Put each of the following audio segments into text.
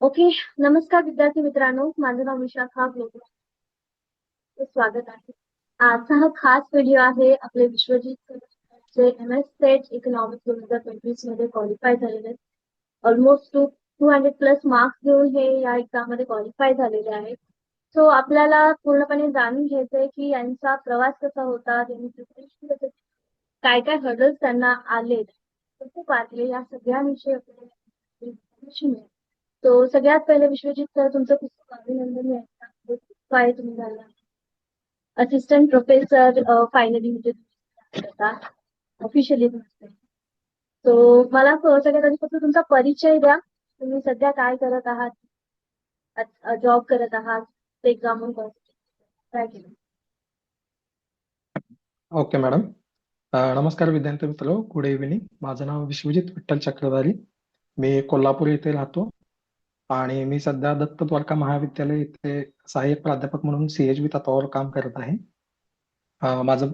Okay नमस्कार विद्यार्थी मित्रांनो. माझं नाव विशाखा ग्लोबल स्वागत आहे. आजचा हा खास व्हिडिओ आहे आपले विश्वजित जे एम एस सेट इकॉनॉमिक्स दोन हजार पंचवीसमध्ये क्वालिफाय झालेले आहेत. Almost two two hundred plus marks घेऊन हे या एक्झाममध्ये क्वालिफाय झालेले आहेत. सो आपल्याला पूर्णपणे जाणून घ्यायचंय की यांचा प्रवास कसा होता त्यांनी प्रिपरेशन कसं काय काय हर्डल्स त्यांना आले खूप आले या सगळ्यांविषयी आपल्याला मिळेल. तो सगळ्यात पहिले विश्वजित सर तुमचं खूप अभिनंदन आहे काय तुम्ही झाला? असिस्टंट प्रोफेसर फायनली म्हणजे ऑफिशियली तो मला सगळ्यात आधी फक्त तुमचा परिचय द्या. तुम्ही सध्या काय करत आहात? जॉब करत आहात? ते एक्झाम काय केलं ओके मॅडम नमस्कार विद्यार्थी मित्र गुड इव्हिनिंग माझं नाव विश्वजित विठ्ठल चक्रधारी मी कोल्हापूर येथे राहतो. आणि मी सध्या दत्त द्वारका महाविद्यालय इथे सहाय्यक प्राध्यापक म्हणून सीएचबी तत्वावर काम करत आहे. माझं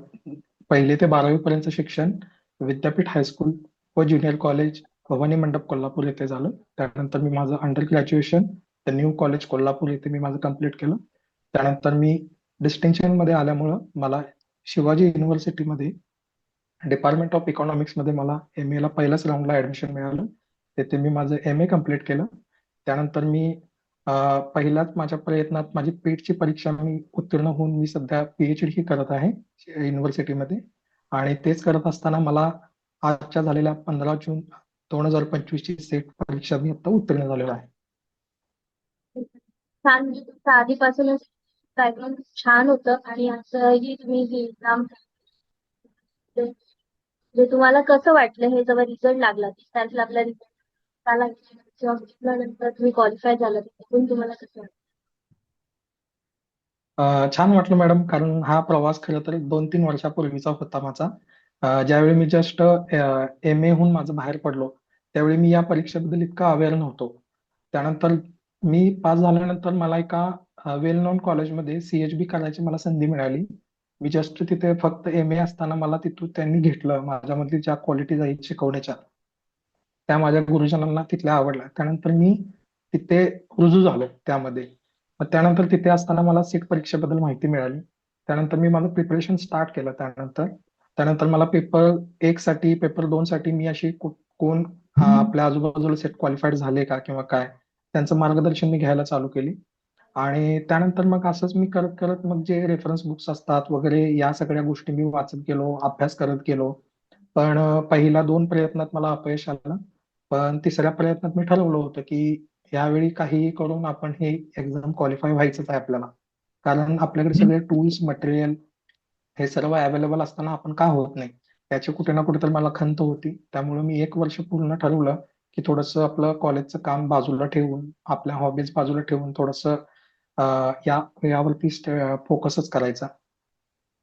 पहिले ते बारावी पर्यंत शिक्षण विद्यापीठ हायस्कूल व ज्युनियर कॉलेज भवानी मंडप कोल्हापूर येथे झालं. त्यानंतर मी माझं undergraduation the new college Kolhapur येथे मी माझं कंप्लीट केलं. त्यानंतर मी डिस्टिंक्शनमध्ये आल्यामुळं मला शिवाजी युनिव्हर्सिटीमध्ये डिपार्टमेंट ऑफ इकॉनॉमिक्समध्ये मला एम ला पहिल्याच राऊंडला ऍडमिशन मिळालं. तेथे मी माझं एम ए कंप्लीट केलं. त्यानंतर मी पहिलाच पहिल्याच माझ्या प्रयत्नात माझी पेटची परीक्षा मी उत्तीर्ण होऊन मी सध्या पीएचडी ही करत आहे युनिव्हर्सिटीमध्ये आणि तेच करत असताना मला आजच्या झालेल्या पंधरा जून दोन हजार पंचवीस ची सेट परीक्षा मी आता उत्तीर्ण झालेलो आहे. छान म्हणजे तुमचं आधीपासूनच बॅकग्राऊंड छान होतं आणि आजही तुम्ही ही एक्झाम तुम्हाला कसं वाटलं हे जेव्हा रिझल्ट लागला त्यात आपला रिझल्ट तुम्ही क्वालिफाय झाला त्यातून तुम्हाला कसं छान वाटलं मॅडम कारण हा प्रवास खरं तर दोन तीन वर्षापूर्वीचा होता माझा. ज्यावेळी मी जस्ट एम ए हून माझं बाहेर पडलो त्यावेळी मी या परीक्षेबद्दल इतका अवेअर नव्हतो. त्यानंतर मी पास झाल्यानंतर मला एका वेल नोन कॉलेजमध्ये सीएचबी करायची मला संधी मिळाली. मी जस्ट तिथे फक्त एम ए असताना मला तिथून त्यांनी घेतलं माझ्यामधली ज्या क्वालिटीज आहेत शिकवण्याच्या. त्या माझ्या गुरुजनांना तिथल्या आवडल्या त्यानंतर मी तिथे रुजू झालो त्यामध्ये. मग त्यानंतर तिथे असताना मला सीट परीक्षेबद्दल माहिती मिळाली. त्यानंतर मी माझं प्रिपरेशन स्टार्ट केलं त्यानंतर. त्यानंतर मला पेपर एक साठी पेपर दोन साठी मी अशी कोण आपल्या आजूबाजूला सेट क्वालिफाईड झाले का किंवा काय त्यांचं मार्गदर्शन मी घ्यायला चालू केली. आणि त्यानंतर मग असंच मी करत करत मग जे रेफरन्स बुक्स असतात वगैरे या सगळ्या गोष्टी मी वाचत गेलो अभ्यास करत गेलो. पण पहिल्या दोन प्रयत्नात मला अपयश आलं. पण तिसऱ्या प्रयत्नात मी ठरवलं होतं की यावेळी काहीही करून आपण हे एक्झाम क्वालिफाय व्हायचंच आहे आपल्याला. कारण आपल्याकडे सगळे टूल्स मटेरियल हे सर्व अवेलेबल असताना आपण का होत नाही? याची कुठे ना कुठे तर मला खंत होती. त्यामुळे मी एक वर्ष पूर्ण ठरवलं की थोडंसं आपलं कॉलेजचं काम बाजूला ठेवून आपल्या हॉबीज बाजूला ठेवून थोडंसं या यावरती फोकसच करायचा.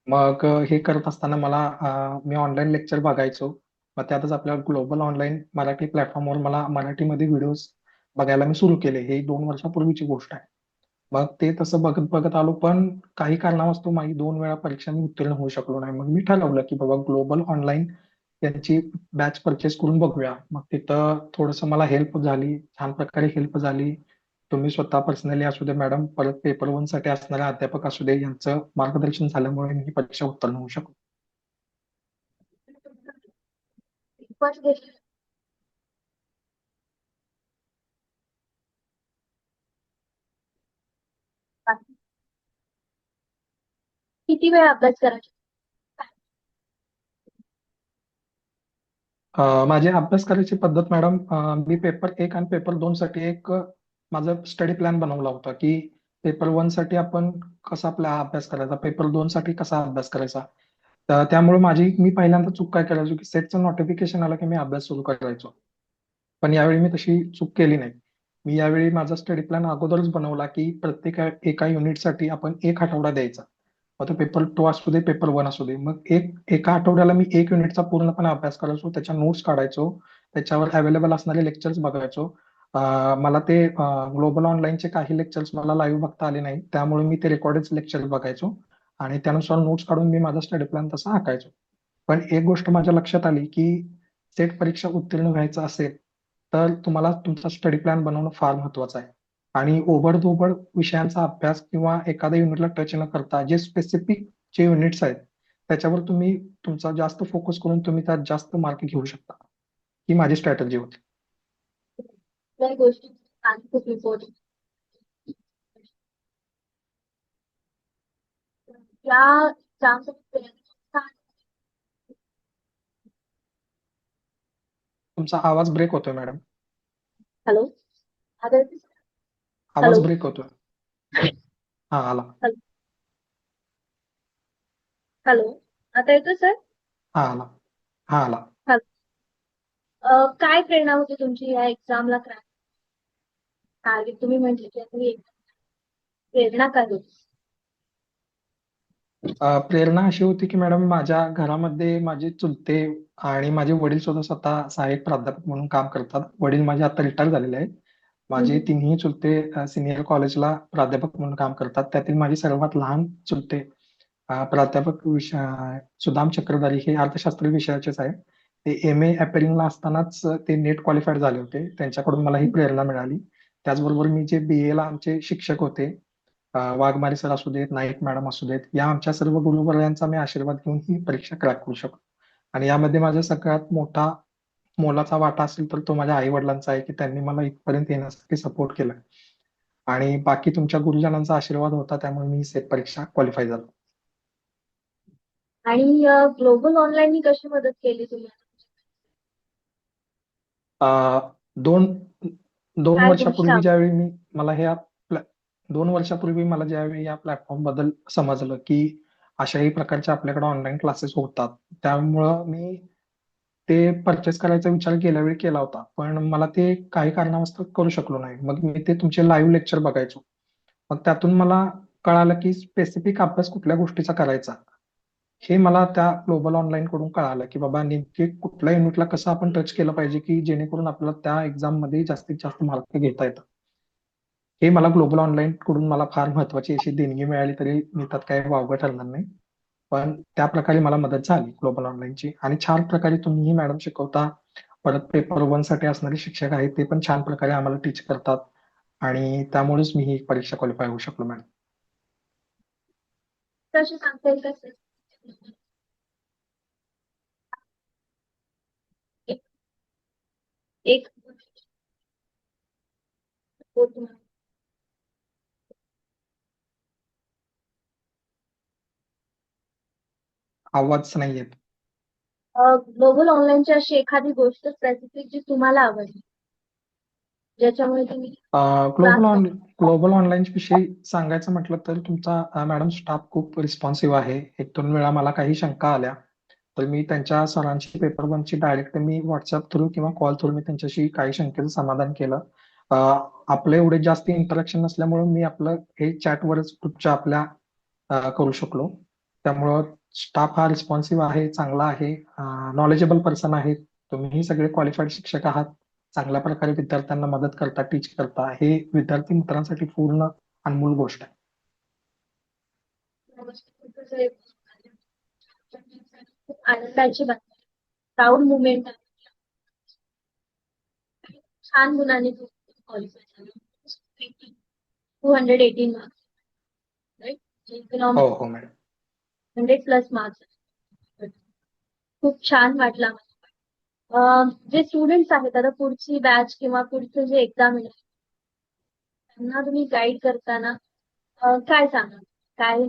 मग हे करत असताना मला मी ऑनलाईन लेक्चर बघायचो. मग त्यातच आपल्या ग्लोबल ऑनलाईन मराठी प्लॅटफॉर्मवर मला मराठीमध्ये व्हिडिओज बघायला मी सुरू केले. हे दोन वर्षापूर्वीची गोष्ट आहे. मग ते तसं बघत बघत आलो पण काही कारणास्तव माझी दोन वेळा परीक्षा मी उत्तीर्ण होऊ शकलो नाही. मग मी ठरवलं की बाबा ग्लोबल ऑनलाईन त्यांची बॅच परचेस करून बघूया. मग तिथं थोडंसं मला हेल्प झाली छान प्रकारे हेल्प झाली. तुम्ही स्वतः पर्सनली असू दे मॅडम परत पेपर वनसाठी असणारे अध्यापक असू दे यांचं मार्गदर्शन झाल्यामुळे मी परीक्षा उत्तीर्ण होऊ शकलो. First घेतलं. किती वेळ अभ्यास करायचा? माझी अभ्यास करायची पद्धत मॅडम मी पेपर एक आणि पेपर दोन साठी एक माझा स्टडी प्लॅन बनवला होता की पेपर वनसाठी आपण कसा आपला अभ्यास करायचा पेपर दोन साठी कसा अभ्यास करायचा? तर त्यामुळे माझी मी पहिल्यांदा चूक काय करायचो की सेटचं नोटिफिकेशन आलं की मी अभ्यास सुरू करायचो. पण यावेळी मी तशी चूक केली नाही. मी यावेळी माझा स्टडी प्लॅन अगोदरच बनवला की प्रत्येक एका युनिटसाठी आपण एक आठवडा द्यायचा. मग तो पेपर टू असू दे पेपर वन असू दे. मग एक एका आठवड्याला मी एक युनिटचा पूर्णपणे अभ्यास करायचो त्याच्या नोट्स काढायचो त्याच्यावर अवेलेबल असणारे लेक्चर्स बघायचो. मला ते ग्लोबल ऑनलाईनचे काही लेक्चर्स मला लाईव्ह बघता आले नाही. त्यामुळे मी ते रेकॉर्डेड लेक्चर्स बघायचो. आणि त्यानुसार नोट्स काढून मी माझा स्टडी प्लॅन तसा आखायचो. पण एक गोष्ट माझ्या लक्षात आली की सेट परीक्षा उत्तीर्ण व्हायचं असेल तर तुम्हाला तुमचा स्टडी प्लॅन बनवणं फार महत्वाचं आहे. आणि ओबडधोबड विषयांचा अभ्यास किंवा एखाद्या युनिटला टच न करता जे स्पेसिफिक जे युनिट्स आहेत त्याच्यावर तुम्ही तुमचा जास्त फोकस करून तुम्ही त्यात जास्त मार्क घेऊ शकता. ही माझी स्ट्रॅटेजी होती. त्या तुमचा आवाज ब्रेक होतोय मॅडम हॅलो? आवाज. ब्रेक होतोय. हा आला. हॅलो आता येतो सर हा आला. हा आला. काय प्रेरणा होती तुमची या एक्झामला क्रॅक तुम्ही म्हटले की आता exam प्रेरणा काय होती? अ, प्रेरणा अशी होती की मॅडम माझ्या घरामध्ये माझे चुलते आणि माझे वडील सुद्धा स्वतः सहाय्यक प्राध्यापक म्हणून काम करतात. वडील माझे आता रिटायर झालेले आहेत. माझे. तिन्ही चुलते सिनियर कॉलेजला प्राध्यापक म्हणून काम करतात. त्यातील माझे सर्वात लहान चुलते अ, प्राध्यापक विषय सुदाम चक्रधारी हे अर्थशास्त्र विषयाचेच आहे ते एम ए ला असतानाच ते नेट क्वालिफाईड झाले होते. त्यांच्याकडून मला ही प्रेरणा मिळाली. त्याचबरोबर मी जे बीए ला आमचे शिक्षक होते वाघमारे सर असू देत नाईक मॅडम असू देत या आमच्या सर्व गुरुवर्यांचा मी आशीर्वाद घेऊन ही परीक्षा क्रॅक करू शकतो. आणि यामध्ये माझा सगळ्यात मोठा मोलाचा वाटा असेल तर तो माझ्या आई वडिलांचा आहे की त्यांनी मला इथपर्यंत येण्यासाठी सपोर्ट केला. आणि बाकी तुमच्या गुरुजनांचा आशीर्वाद होता त्यामुळे मी सेट परीक्षा क्वालिफाय झालो. आणि ग्लोबल ऑनलाईन कशी मदत केली तुम्हाला अ, दोन दोन वर्षापूर्वी? ज्यावेळी मी मला ह्या प्लॅ- दोन वर्षापूर्वी मला ज्यावेळी या प्लॅटफॉर्मबद्दल समजलं की अशाही प्रकारचे आपल्याकडे ऑनलाईन क्लासेस होतात त्यामुळं मी ते परचेस करायचा विचार गेल्या वेळी केला होता. पण मला ते काही कारणावस्तव करू शकलो नाही. मग मी ते तुमचे लाईव्ह लेक्चर बघायचो. मग त्यातून मला कळालं की स्पेसिफिक अभ्यास कुठल्या गोष्टीचा करायचा? हे मला त्या ग्लोबल ऑनलाईन कडून कळालं की बाबा नेमके कुठल्या युनिटला कसं आपण टच केलं पाहिजे की जेणेकरून आपल्याला त्या एक्झाममध्ये जास्तीत जास्त मार्क घेता येतात हे मला ग्लोबल ऑनलाईन कडून मला फार महत्वाची अशी देणगी मिळाली तरी मी त्यात काही वावगं ठरणार नाही. पण त्या प्रकारे मला मदत झाली ग्लोबल ऑनलाईनची आणि छान प्रकारे तुम्हीही मॅडम शिकवता. परत पेपर वनसाठी असणारे शिक्षक आहेत ते पण छान प्रकारे आम्हाला टीच करतात. आणि त्यामुळेच मी ही परीक्षा क्वालिफाय होऊ शकलो मॅडम सांगता येईल का सर एक एक हो तुम्हाला. आवाज नाही येत ग्लोबल ऑनलाईनची अशी एखादी गोष्ट स्पेसिफिक जी तुम्हाला आवडली? ज्याच्यामुळे तुम्ही ग्लोबल ऑन ग्लोबल ऑनलाईन विषयी सांगायचं म्हटलं तर तुमचा मॅडम स्टाफ खूप रिस्पॉन्सिव्ह आहे. एक दोन वेळा मला काही शंका आल्या. तर मी त्यांच्या सरांची पेपर वनची डायरेक्ट मी व्हॉट्सअप थ्रू किंवा कॉल थ्रू मी त्यांच्याशी काही शंकेचं समाधान केलं. आपलं एवढे जास्त इंटरॅक्शन नसल्यामुळे मी आपलं हे चॅटवरच ग्रुपच्या आपल्या करू शकलो. त्यामुळं स्टाफ हा रिस्पॉन्सिव्ह आहे चांगला आहे नॉलेजेबल पर्सन आहे. तुम्ही सगळे क्वालिफाईड शिक्षक आहात. चांगल्या प्रकारे विद्यार्थ्यांना मदत करता टीच करता. हे विद्यार्थी मित्रांसाठी पूर्ण अनमोल गोष्ट आहे. आनंदाची प्राऊड मुवमेंट छान मुलांनी टू हंड्रेड एटीन मार्क्स हो हो मॅडम हंड्रेड प्लस मार्क्स खूप छान वाटला जे स्टुडंट्स आहेत आता पुढची बॅच किंवा पुढचं जे एक्झाम येणार त्यांना तुम्ही गाईड करताना काय सांगा काय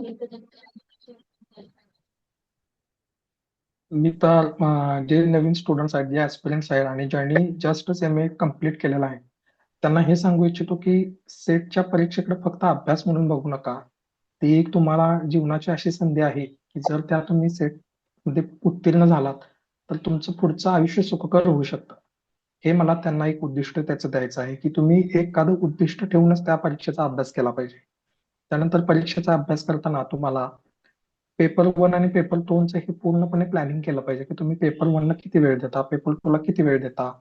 मी तर जे नवीन स्टुडंट्स आहेत जे ऍस्पिरंट्स आहेत आणि ज्यांनी जस्टच एम ए कंप्लीट केलेला आहे त्यांना हे सांगू इच्छितो की सेटच्या परीक्षेकडे फक्त अभ्यास म्हणून बघू नका. ती एक तुम्हाला जीवनाची अशी संधी आहे की जर त्या तुम्ही सेटमध्ये उत्तीर्ण झालात तर तुमचं पुढचं आयुष्य सुखकर होऊ शकतं. हे मला त्यांना एक उद्दिष्ट त्याचं द्यायचं आहे की तुम्ही एखादं उद्दिष्ट ठेवूनच त्या परीक्षेचा अभ्यास केला पाहिजे. त्यानंतर परीक्षेचा अभ्यास करताना तुम्हाला पेपर वन आणि पेपर दोनचं हे पूर्णपणे प्लॅनिंग केलं पाहिजे की तुम्ही पेपर वनला किती वेळ देता पेपर टू ला किती वेळ देता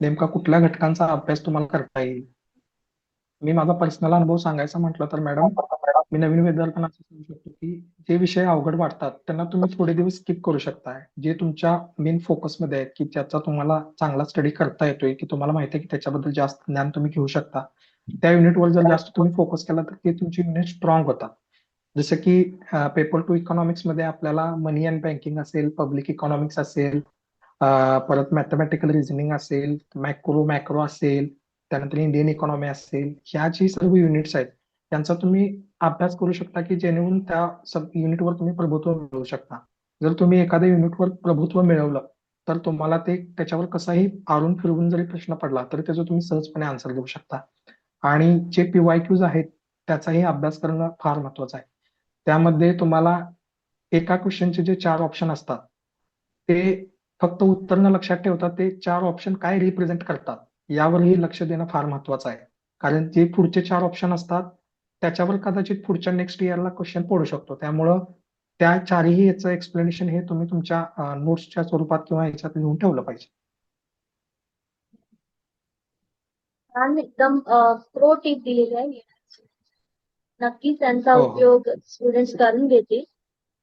नेमका कुठल्या घटकांचा अभ्यास तुम्हाला करता येईल? मी माझा पर्सनल अनुभव सांगायचा म्हटलं तर मॅडम मी नवीन विद्यार्थ्यांना असं सांगू शकतो की जे विषय अवघड वाटतात त्यांना तुम्ही थोडे दिवस स्किप करू शकताय. जे तुमच्या मेन फोकसमध्ये आहेत की त्याचा तुम्हाला चांगला स्टडी करता येतोय की तुम्हाला माहिती आहे की त्याच्याबद्दल जास्त ज्ञान तुम्ही घेऊ शकता. त्या युनिटवर जर जास्त तुम्ही फोकस केला तर ते तुमची युनिट स्ट्रॉंग होतात. जसं की पेपर टू इकॉनॉमिक्समध्ये आपल्याला मनी अँड बँकिंग असेल पब्लिक इकॉनॉमिक्स असेल परत मॅथमॅटिकल रिझनिंग असेल मॅक्रो मॅक्रो असेल त्यानंतर इंडियन इकॉनॉमी असेल ह्या जी सर्व युनिट्स आहेत त्यांचा तुम्ही अभ्यास करू शकता की जेणेकरून त्या सब युनिटवर तुम्ही प्रभुत्व मिळवू शकता. जर तुम्ही एखाद्या युनिटवर प्रभुत्व मिळवलं तर तुम्हाला ते त्याच्यावर कसाही आरून फिरवून जरी प्रश्न पडला तरी त्याचा तुम्ही सहजपणे आन्सर देऊ शकता. आणि जे पीवाय क्यूज आहेत त्याचाही अभ्यास करणं फार महत्वाचं आहे. त्यामध्ये तुम्हाला एका क्वेश्चनचे जे चार ऑप्शन असतात ते फक्त उत्तर न लक्षात ठेवता ते चार ऑप्शन काय रिप्रेझेंट करतात? यावरही लक्ष देणं फार महत्वाचं आहे. कारण जे पुढचे चार ऑप्शन असतात त्याच्यावर कदाचित पुढच्या नेक्स्ट इयरला क्वेश्चन पडू शकतो. त्यामुळं त्या चारही याचं एक्सप्लेनेशन हे तुम्ही तुमच्या नोट्सच्या स्वरूपात किंवा याच्यात लिहून ठेवलं पाहिजे. एकदम प्रो टिप दिलेली आहे. नक्कीच त्यांचा हो, हो. उपयोग स्टुडंट्स करून घेतील.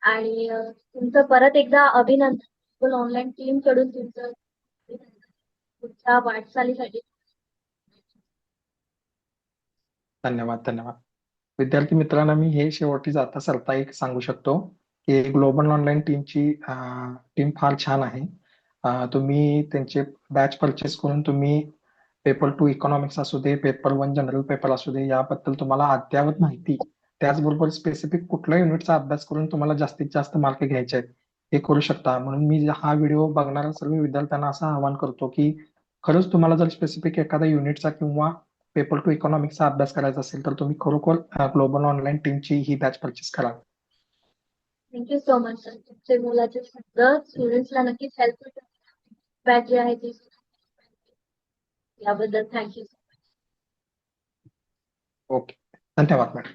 आणि तुमचं परत एकदा अभिनंदन. ऑनलाईन टीमकडून तुमचं. पुढच्या वाटचालीसाठी. धन्यवाद धन्यवाद. विद्यार्थी मित्रांना मी हे शेवटी जाता सरता एक सांगू शकतो की ग्लोबल ऑनलाईन टीमची टीम फार छान आहे. तुम्ही त्यांचे बॅच परचेस करून तुम्ही पेपर टू इकॉनॉमिक्स असू दे पेपर वन जनरल पेपर असू दे याबद्दल तुम्हाला अद्ययावत माहिती त्याचबरोबर स्पेसिफिक कुठल्या युनिटचा अभ्यास करून तुम्हाला जास्तीत जास्त मार्क घ्यायचे आहेत हे करू शकता. म्हणून मी हा व्हिडिओ बघणाऱ्या सर्व विद्यार्थ्यांना असं आवाहन करतो की खरंच तुम्हाला जर स्पेसिफिक एखाद्या युनिटचा किंवा पेपर टू इकॉनॉमिक्सचा अभ्यास करायचा असेल तर तुम्ही खरोखर ग्लोबल ऑनलाईन टीमची ही बॅच परचेस करा. Thank you so much sir तुमचे मुलाचे स्टुडंट्सला नक्कीच हेल्प बॅच जी आहे ती याबद्दल थँक्यू ओके धन्यवाद मॅडम